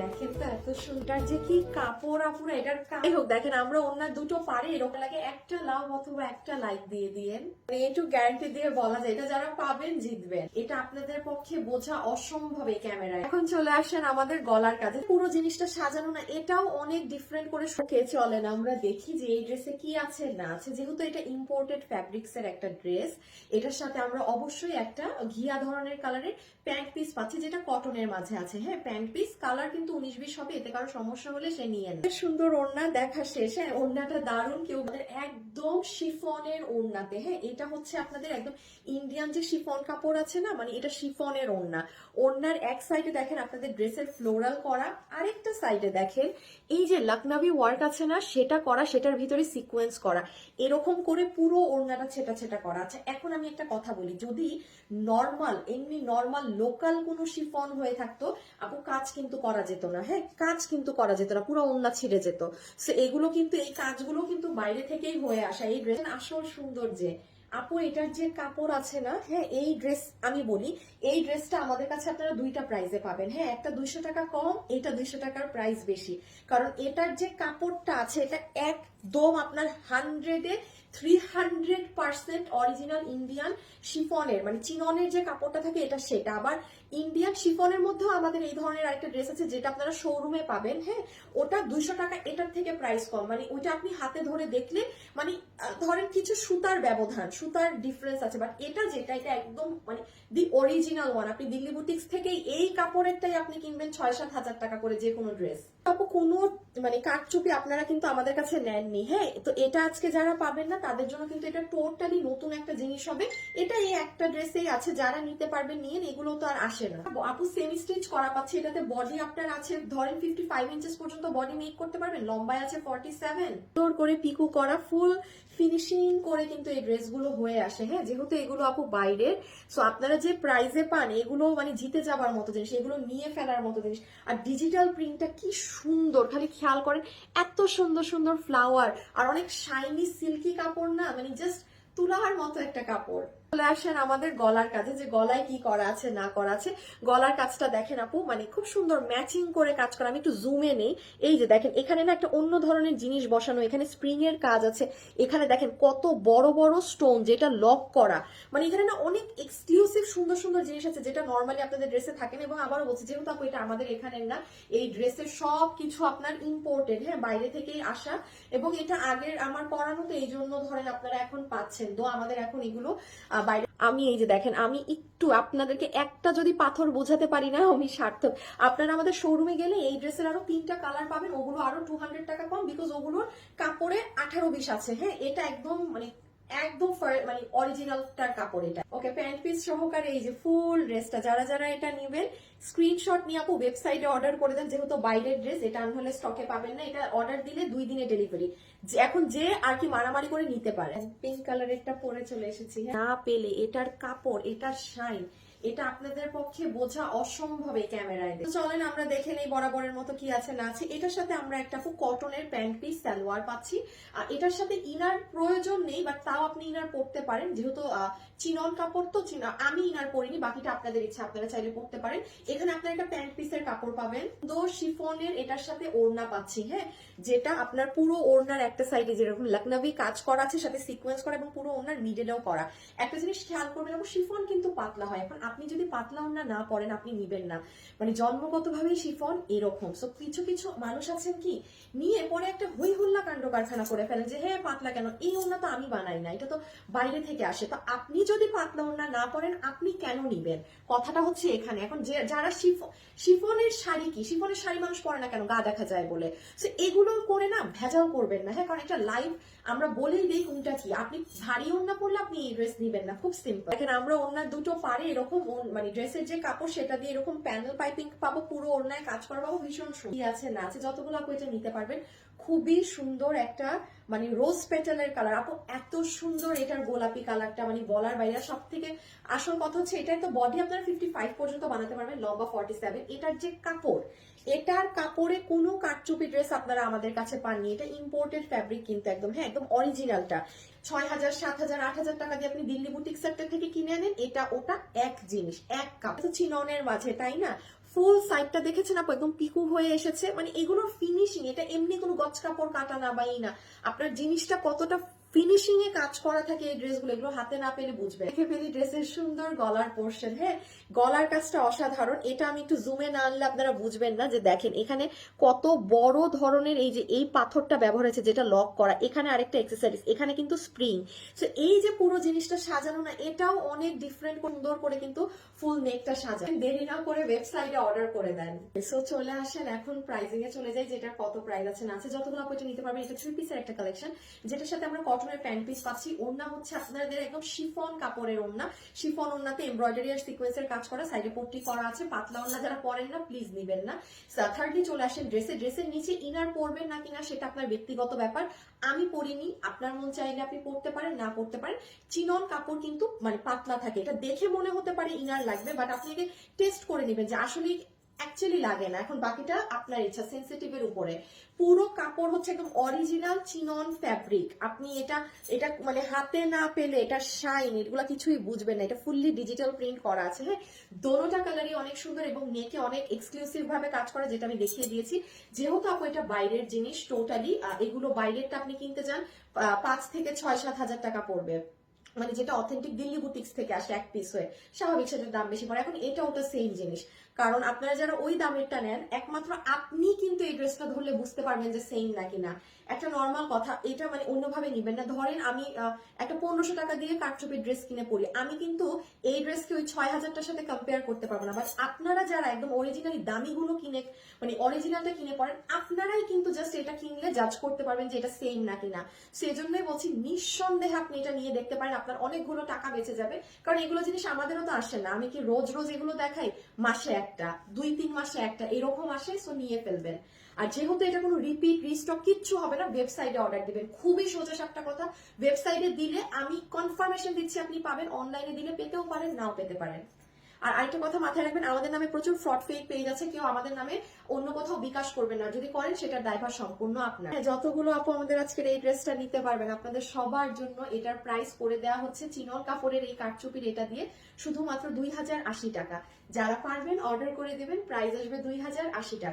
দেখেন তো এত সুন্দর যে কি কাপড় আপুরা, এটার হোক, দেখেন, আমরা অন্য দুটো পারে এরকম লাগে, একটা লাভ অথবা একটা লাইক দিয়ে দিয়েন। মানে একটু গ্যারান্টি দিয়ে বলা যায়, এটা যারা পাবেন, জিতবেন। এটা আপনাদের পক্ষে বোঝা অসম্ভব এই ক্যামেরায় এখন চলে আসেন আমাদের গলার কাছে পুরো জিনিসটা সাজানো না, এটাও অনেক ডিফারেন্ট করে শোকে চলেন আমরা দেখি যে এই ড্রেসে কি আছে, না আছে। যেহেতু এটা ইম্পোর্টেড ফ্যাব্রিক্স এর একটা ড্রেস এটার সাথে আমরা অবশ্যই একটা ঘিয়া ধরনের কালারের প্যান্ট পিস পাচ্ছি, যেটা কটনের মাঝে আছে। হ্যাঁ প্যান্ট পিস কালার কিন্তু উনিশ বিশ হবে, এতে কারও সমস্যা হলে সে নিয়ে নেয় সুন্দর ওড়না দেখা শেষ হ্যাঁ ওড়নাটা দারুণ, কেউ একদম শিফনের ওড়নাতে হ্যাঁ এটা হচ্ছে আপনাদের একদম ইন্ডিয়ান যে শিফন কাপড় আছে না মানে এটা শিফনের ওড়না। ওড়নার এক সাইডে দেখেন আপনাদের ড্রেসের ফ্লোরাল করা, আরেকটা সাইডে দেখেন, এই যে লখনবি ওয়ার্ক আছে না, সেটা করা, সেটার ভিতরে সিকোয়েন্স করা, এরকম করে পুরো ওড়নাটা ছেটা ছেটা করা। আচ্ছা এখন আমি একটা কথা বলি, যদি নর্মাল এমনি নর্মাল লোকাল কোনো শিফন হয়ে থাকতো, আপু, কাজ কিন্তু করা যেত না। হ্যাঁ কাজ কিন্তু করা যেত না, পুরো ওড়না ছিঁড়ে যেত। সো এগুলো কিন্তু, এই কাজগুলো কিন্তু বাইরে থেকেই হয়ে আসা। এই ড্রেস আসল সুন্দর যে, আপু, এটার যে কাপড় আছে না হ্যাঁ এই ড্রেস আমি বলি, এই ড্রেসটা আমাদের কাছে আপনারা দুইটা প্রাইসে পাবেন। হ্যাঁ একটা দুইশো টাকা কম, এটা দুইশো টাকার প্রাইস বেশি। কারণ এটার যে কাপড়টা আছে, এটা একদম আপনার হান্ড্রেডে three hundred percent original Indian শিফনের মানে চিননের যে কাপড়টা থাকে এটা সেটা। আবার ইন্ডিয়ান শিফনের মধ্যেও আমাদের এই ধরনের আরেকটা ড্রেস আছে যেটা আপনারা শোরুমে পাবেন হ্যাঁ? ওটা দুইশো টাকা, এটার থেকে প্রাইস কম। মানে ওইটা আপনি হাতে ধরে দেখলে মানে ধরেন কিছু সুতার ব্যবধান, সুতার ডিফারেন্স আছে বাট এটা যেটা, এটা একদম মানে দি অরিজিনাল ওয়ান আপনি দিল্লি বুটিক্স থেকেই এই কাপড়েরটাই আপনি কিনবেন ছয় সাত হাজার টাকা করে যে কোনো ড্রেস আপু, কোনো মানে কাঠচুপি আপনারা কিন্তু আমাদের কাছে নেননি হ্যাঁ? তো এটা আজকে যারা পাবেন না, তাদের জন্য কিন্তু এটা টোটালি নতুন একটা জিনিস হবে। এটা এই একটা ড্রেসেই আছে, যারা নিতে পারবেন, নিয়ে এগুলো তো আর আসে না। আপু সেমি স্টিচ করা পাচ্ছে, এটাতে বডি আপনার আছে, ধরেন ফিফটি ফাইভ ইঞ্চেস পর্যন্ত বডি মেক করতে পারবেন, লম্বায় আছে ফর্টি সেভেন করে পিকু করা ফুল ফিনিশিং করে কিন্তু এই ড্রেসগুলো হয়ে আসে। হ্যাঁ যেহেতু এগুলো আপু বাইরের সো আপনারা যে প্রাইজে পান, এগুলো মানে জিতে যাবার মতো জিনিস, এগুলো নিয়ে ফেলার মতো জিনিস। আর ডিজিটাল প্রিন্টটা কি সুন্দর, খালি খেয়াল করেন, এত সুন্দর সুন্দর ফ্লাওয়ার আর অনেক শাইনি সিল্কি কাপড় না মানে জাস্ট তুলার মতো একটা কাপড়। চলে আসেন আমাদের গলার কাজে যে গলায় কি করা আছে, না করা আছে। গলার কাজটা দেখেন আপু মানে খুব সুন্দর ম্যাচিং করে কাজ করা। আমি একটু জুমে নেই। এই যে দেখেন, এখানে না একটা অন্য ধরনের জিনিস বসানো, এখানে স্প্রিং এর কাজ আছে। এখানে দেখেন কত বড় বড় স্টোন যেটা লক করা। মানে এখানে না অনেক এক্সক্লুসিভ সুন্দর সুন্দর জিনিস আছে, যেটা নর্মালি আপনাদের ড্রেসে থাকে না এবং আবারও বলছি, যেহেতু আপু এটা আমাদের এখানের না, এই ড্রেসের সব কিছু আপনার ইম্পোর্টেড হ্যাঁ বাইরে থেকেই আসা। এবং এটা আগের আমার পরানো তো এই জন্য ধরেন আপনারা এখন পাচ্ছেন। তো আমাদের এখন এগুলো আমি এই যে দেখেন, আমি একটু আপনাদেরকে একটা যদি পাথর বোঝাতে পারি না, আমি সার্থক। আপনারা আমাদের শোরুমে গেলে এই ড্রেসের আরও তিনটা কালার পাবেন, ওগুলো আরও টু হান্ড্রেড টাকা কম বিকজ ওগুলোর কাপড়ে আঠারো বিশ আছে। হ্যাঁ এটা একদম মানে একদম মানে অরিজিনালটার কাপড় এটা। ওকে প্যান্ট পিস সহকারে এই যে ফুল ড্রেসটা যারা যারা এটা নেবেন স্ক্রিনশট নিয়ে আপু ওয়েবসাইটে অর্ডার করে দেন যেহেতু বাইরের ড্রেস এটা আনহলে স্টকে পাবেন না এটা অর্ডার দিলে দুই দিনে ডেলিভারি এখন যে আর কি মারামারি করে নিতে পারে। পিঙ্ক কালারেরটা পরে চলে এসেছি হ্যাঁ। না পেলে এটার কাপড় এটার শাইন এটা আপনাদের পক্ষে বোঝা অসম্ভব এই ক্যামেরায় চলেন আমরা দেখে নেই বরাবরের মতো কি আছে, না আছে। এটার সাথে আমরা একটা খুব কটনের প্যান্ট পিস সালোয়ার পাচ্ছি। আর এটার সাথে ইনার প্রয়োজন নেই বাট তাও আপনি ইনার পরতে পারেন। যেহেতু চিনন কাপড় তো আমি ইনার পরিনি, বাকিটা আপনাদের ইচ্ছা, আপনারা চাইলে পরতে পারেন। এখানে আপনার একটা প্যান্ট পিসের কাপড় পাবেন। দো শিফনের এটার সাথে ওড়না পাচ্ছি হ্যাঁ? যেটা আপনার পুরো ওড়নার একটা সাইডে যেরকম লখনবি কাজ করা আছে, সাথে সিকোয়েন্স করা এবং পুরো ওড়নার মিডেলেও করা। একটা জিনিস খেয়াল করবেন, এবং শিফন কিন্তু পাতলা হয়। এখন আপনি যদি পাতলা ওড়না না পরেন আপনি নিবেন না। মানে জন্মগতভাবেই শিফন এরকম। সো কিছু কিছু মানুষ আছেন কি, নিয়ে পরে একটা হই হুল্লা কাণ্ড কারখানা করে ফেলেন যে হ্যাঁ পাতলা কেন? এই ওড়না তো আমি বানাই না, এটা তো বাইরে থেকে আসে। তো আপনি যদি পাতলা ওড়না না পরেন আপনি কেন নিবেন? কথাটা হচ্ছে এখানে। এখন যে, যারা শিফ- শিফনের শাড়ি কি? শিফনের শাড়ি মানুষ পরে না কেন? গা দেখা যায় বলে। তো এগুলো করে না ভেজাল করবেন না। হ্যাঁ কারণ একটা লাইভ আমরা বলেই দিই কোনটা কি। আপনি ভারী ওড়না পরলে আপনি এই ড্রেস নিবেন না। খুব সিম্পল দেখেন, আমরা ওড়নার দুটো পারে এরকম মানে ড্রেসের যে কাপড়, সেটা দিয়ে এরকম প্যানেল পাইপিং পাবো, পুরো ওড়নায় কাজ করা পাবো, ভীষণ সুন্দর। আছে, না আছে, যতগুলো আপু এটা নিতে পারবেন, খুবই সুন্দর একটা মানে রোজ পেটালের কালার আপু, এত সুন্দর এটার গোলাপি কালারটা মানে বলার বাইরে সব থেকে আসল কথা হচ্ছে, এটাই তো বডি আপনারা ফিফটি ফাইভ পর্যন্ত বানাতে পারবেন লম্বা ফর্টি সেভেন এটার যে কাপড়, এটার কাপড়ে কোনো কাটচুপি ড্রেস আপনারা আমাদের কাছে পাননি। এটা ইম্পোর্টেড ফ্যাব্রিক কিন্তু একদম হ্যাঁ একদম অরিজিনালটা ছয় হাজার, সাত হাজার, আট হাজার টাকা দিয়ে আপনি দিল্লি বুটিক সেক্টর থেকে কিনে আনেন। এটা ওটা এক জিনিস, এক কাপ। চিননের মাঝে, তাই না? ফুল সাইডটা দেখেছেন আপু? একদম পিকু হয়ে এসেছে। মানে এগুলোর ফিনিশিং এটা এমনি কোনো গছ কাপড় কাটা না বা না। আপনার জিনিসটা কতটা ফিনিশিং এ কাজ করা থাকে এই ড্রেসগুলো এগুলো হাতে না পেলে বুঝবে দেখে ফেলি ড্রেসের সুন্দর গলার পোর্শন হ্যাঁ? গলার কাজটা অসাধারণ। এটা আমি একটু জুমে না আনলে আপনারা বুঝবেন না যে দেখেন, এখানে কত বড় ধরনের এই যে, এই পাথরটা ব্যবহার হয়েছে যেটা লক করা। এখানে আরেকটা এক্সেসরিজ এখানে কিন্তু স্প্রিং তো এই যে পুরো জিনিসটা সাজানো না, এটাও অনেক ডিফারেন্ট সুন্দর করে কিন্তু ফুল নেকটা সাজান। দেরি না করে ওয়েবসাইটে অর্ডার করে দেন। সো চলে আসেন, এখন প্রাইজিং এ চলে যাই যেটা কত প্রাইস আছে না আছে। যতগুলো আপনি নিতে পারবেন, এটা থ্রি পিসের একটা কালেকশন যেটার সাথে আমরা কটনের প্যান্ট পিস পাচ্ছি। ওড়না হচ্ছে আপনাদের একদম শিফন কাপড়ের ওড়না। শিফন ওড়নাতে এমব্রয়ডারি আর সিকোয়েন্সের কাজ করা সাইডে পট্টি করা আছে। পাতলা ওড়না যারা পরেন না প্লিজ নিবেন না। থার্ডলি চলে আসেন ড্রেসে ড্রেসের নিচে ইনার পরবেন না কিনা সেটা আপনার ব্যক্তিগত ব্যাপার। আমি পরিনি, আপনার মন চাইলে আপনি পড়তে পারেন, না পড়তে পারেন। চিনন কাপড় কিন্তু মানে পাতলা থাকে। এটা দেখে মনে হতে পারে ইনার লাগবে বাট আপনি টেস্ট করে নেবেন যে আসলে অ্যাকচুয়ালি লাগে না। এখন বাকিটা আপনার ইচ্ছা সেন্সিটিভের উপরে। পুরো কাপড় হচ্ছে একদম অরিজিনাল চিনন ফ্যাব্রিক আপনি এটা এটা মানে হাতে না পেলে এটা শাইন এগুলা কিছুই বুঝবেন না। এটা ফুললি ডিজিটাল প্রিন্ট করা আছে। হ্যাঁ দোনোটা কালারই অনেক সুন্দর এবং নেকে অনেক এক্সক্লুসিভ ভাবে কাজ করা, যেটা আমি দেখিয়ে দিয়েছি। যেহেতু আপু, এটা বাইরের জিনিস টোটালি এগুলো বাইরেরটা আপনি কিনতে যান পাঁচ থেকে ছয়, সাত হাজার টাকা পড়বে। মানে যেটা অথেন্টিক দিল্লি বুটিক্স থেকে আসে এক পিস হয়ে। স্বাভাবিক সেটার দাম বেশি পড়ে। এখন এটা ওটা সেম জিনিস। কারণ আপনারা যারা ওই দামেরটা নেন, একমাত্র আপনি কিন্তু এই ড্রেসটা ধরলে বুঝতে পারবেন যে সেম না একটা নর্মাল কথা, এটা মানে অন্যভাবে নিবেন না। ধরেন আমি একটা পনেরোশো টাকা দিয়ে কারচুপির ড্রেস কিনে পরি। আমি কিন্তু এই ড্রেসকে ওই ছয় হাজারটার সাথে কম্পেয়ার করতে পারব না। বাট আপনারা যারা একদম অরিজিনালি দামিগুলো কিনে মানে অরিজিনালটা কিনে পড়েন আপনারাই কিন্তু জাস্ট এটা কিনলে জাজ করতে পারবেন যে এটা সেম নাকি না সেজন্যই বলছি, নিঃসন্দেহে আপনি এটা নিয়ে দেখতে পারেন। আপনার অনেকগুলো টাকা বেঁচে যাবে। কারণ এগুলো জিনিস আমাদেরও তো আসে না। আমি কি রোজ রোজ এগুলো দেখাই? মাসে একটা, দুই, তিন মাসে একটা, এরকম আসে সো নিয়ে ফেলবেন। আর যেহেতু এটা কোনো রিপিট রিস্টক কিচ্ছু হবে না ওয়েবসাইটে অর্ডার দিবেন। খুবই সোজা সাপটা কথা ওয়েবসাইটে দিলে আমি কনফার্মেশন দিচ্ছি আপনি পাবেন অনলাইনে দিলে পেতেও পারেন, নাও পেতে পারেন। আর আরেকটা কথা মাথায় রাখবেন, আমাদের নামে প্রচুর ফ্রড ফেক পেজ আছে, কেউ আমাদের নামে অন্য কোথাও বিকাশ করবেন না। যদি করেন, সেটার দায়ভার সম্পূর্ণ আপনার। যতগুলো আপু আমাদের আজকের এই ড্রেসটা নিতে পারবেন, আপনাদের সবার জন্য এটার প্রাইস করে দেওয়া হচ্ছে চিনল কাপড়ের এই কাঠচুপির এটা দিয়ে শুধুমাত্র দুই হাজার আশি টাকা। যারা পারবেন অর্ডার করে দেবেন প্রাইস আসবে দুই হাজার আশি টাকা।